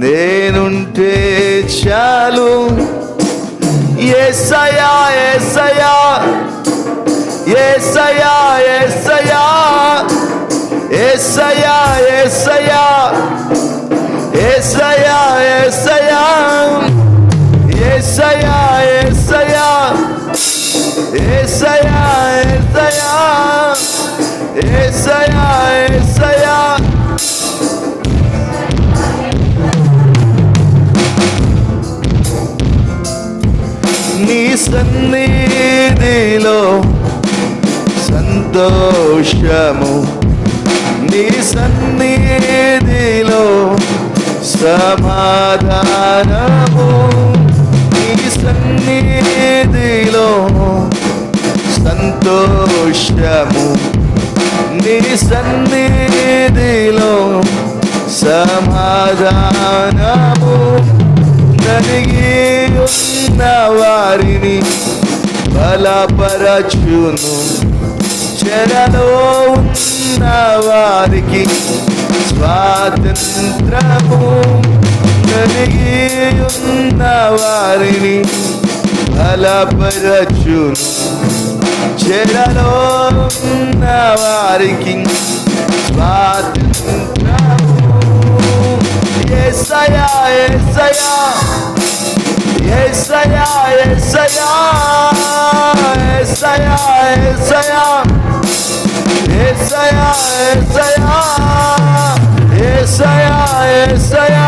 నేనుంటే చాలు. ఏసయా ఏసయా ఏసయా ఏసయా ఏసయా ఏసయా ఏసయా ఏసయా ఏసయా ఏసయా ఏసయా ఏసయా ఏసయా సన్నిధిలో సంతోషము. నీ సన్నిధిలో సమాధానము. నీ సన్నిధిలో సంతోషము. నీ సన్నిధిలో సమాధానము. కలిగి ఉన్న వారిని బలపరచును. చెరలో ఉన్న వారికి స్వాతంత్రము కలిగి ఉన్న వారిని బలపరచును. చెరలో ఉన్న వారికి స్వాతంత్రము. ఏసయా ఏసయా ఏసయా ఏసయా ఏసయా ఏసయా ఏసయా ఏసయా ఏసయా ఏసయా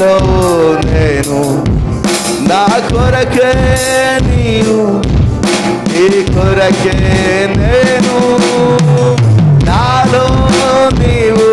నీలో నేను నా కొరకే నీవు నీ కొరకే నేను. నాలో నీవు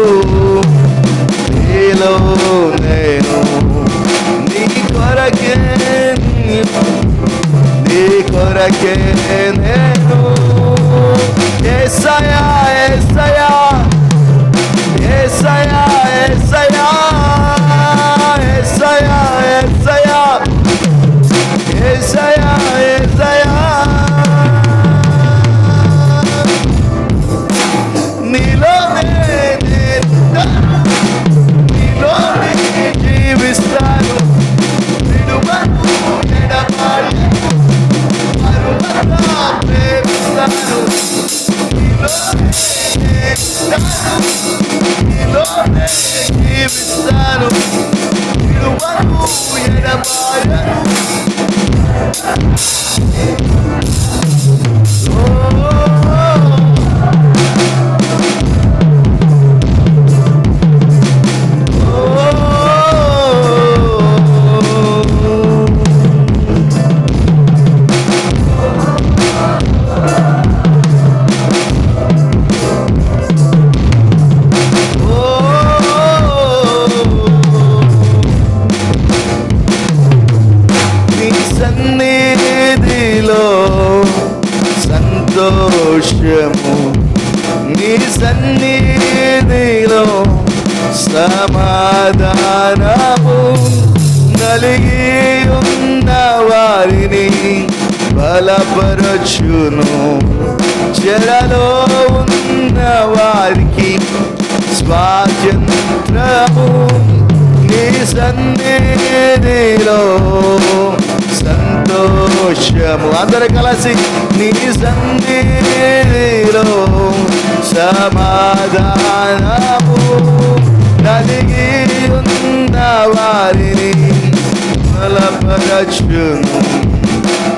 Insano, you are who you. Oh. సమాధానము నలిగి ఉన్న వారిని బలపరచును. చెరలో ఉన్న వారికి స్వాతంత్రము నీ సన్నిధిలో. సంతోషము. అందరు కలిసి నీ సన్నిధిలో సమాధానము açın.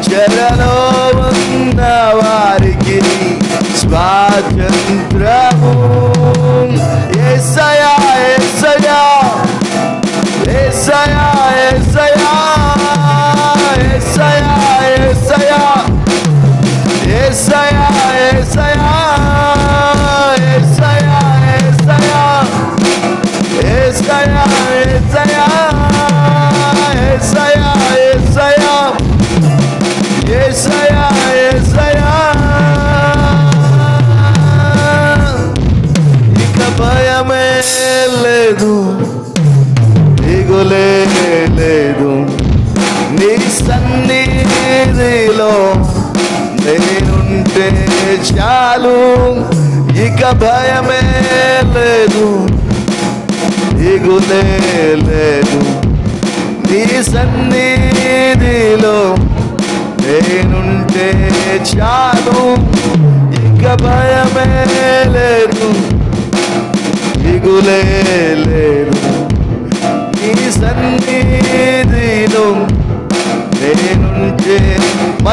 Çelen ovunda var ki Spaten trafum Esaya, esaya Esaya, esaya Esaya, esaya Esaya, esaya Esaya, esaya Esaya సన్నిధిలో నేనుంటే చాలు. ఇక భయమే లేదు. దిగులే లేదు నీ సన్నిధిలో నేనుంటే చాలు. ఇక భయమే లేదు. దిగులే లేదు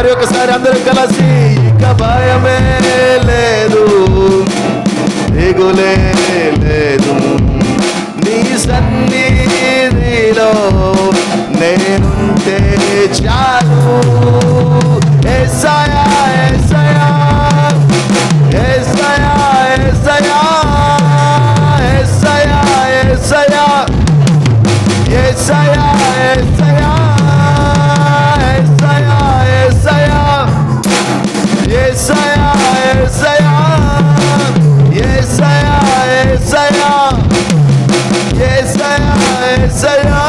మరి ఒకసారి అందరూ కలిసి ఇక భయమే లేదు. దిగులే లేదు. నీ సన్నిధిలో నేనుంటే చాలు. ఏసయా ఏసయా ఏసయా ఏసయా ఏసయా ఏసయా ఏసయా ఏసయా. ఏసయా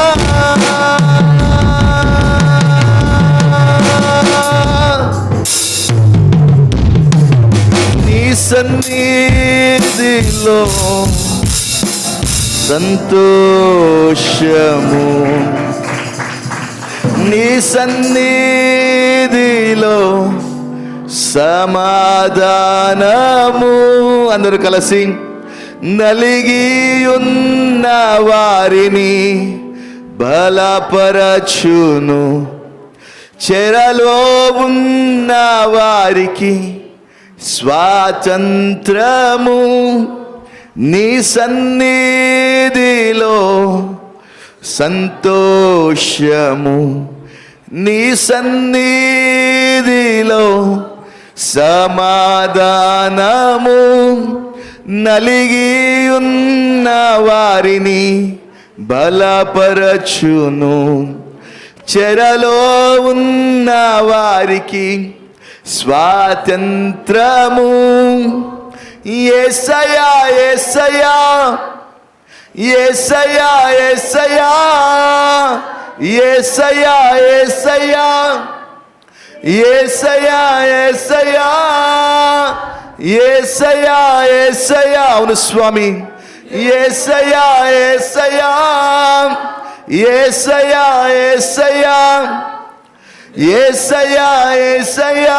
నీ సన్నిధిలో సంతోషము. నీ సన్నిధిలో సమాధానము. అందరూ కలిసి నలిగి ఉన్న వారిని బలపరచును. చెరలో ఉన్న వారికి స్వాతంత్రము నీ సన్నిధిలో సంతోషము నీ సన్నిధిలో సమాధానము. నలిగి ఉన్న వారిని బలపరచును. చెరలో ఉన్న వారికి స్వాతంత్రము. ఏసయా ఏసయా ఏసయా ఏసయా ఏసయా ఏసయా ఏసయా ఏసయా ఏసయ్యా ఏసయ్యా అవును స్వామి. ఏసయ్యా ఏసయ్యా ఏసయ్యా ఏసయ్యా. ఏసయ్యా ఏసయ్యా.